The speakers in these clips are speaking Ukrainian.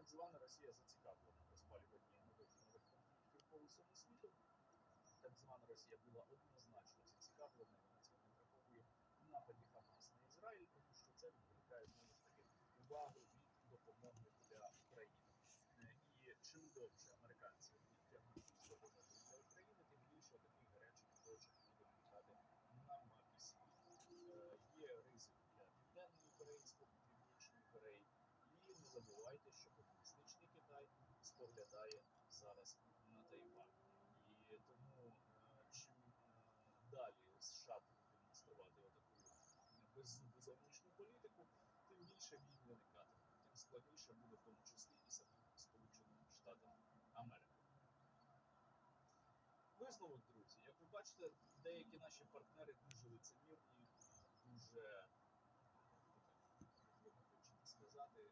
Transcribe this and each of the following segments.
так звана Росія зацікавлена в розпалюванні нових конфліктів по всьому світу. Так звана Росія була однозначно зацікавлена, забувайте, що комуністичний Китай споглядає зараз на Тайвань. І тому е, чим е, далі США будуть демонструвати отаку беззубу зовнішню політику, тим більше війн виникатиме, тим складніше буде в тому числі і самим Сполученим Штатам Америки. Висновок, друзі, як ви бачите, деякі наші партнери дуже лицемірні, е, дуже як ви хочете сказати,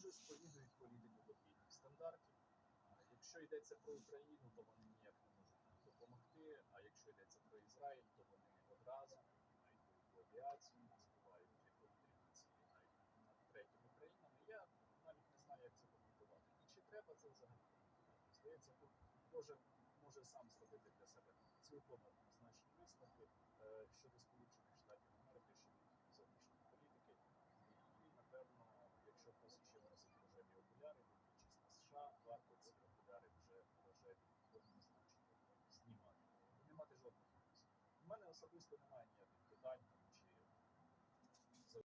дуже сповідують політику подвійних стандартів. Якщо йдеться про Україну, то вони ніяк не можуть допомогти. А якщо йдеться про Ізраїль, то вони одразу мають бойову авіацію, повітряні цілі навіть над третіми країнами. Я навіть не знаю, як це коментувати. І чи треба це взагалі коментувати? Здається, тут кожен може сам зробити для себе цілком однозначні висновки е, щодо Сполучених Штатів особисто немає ніяких питань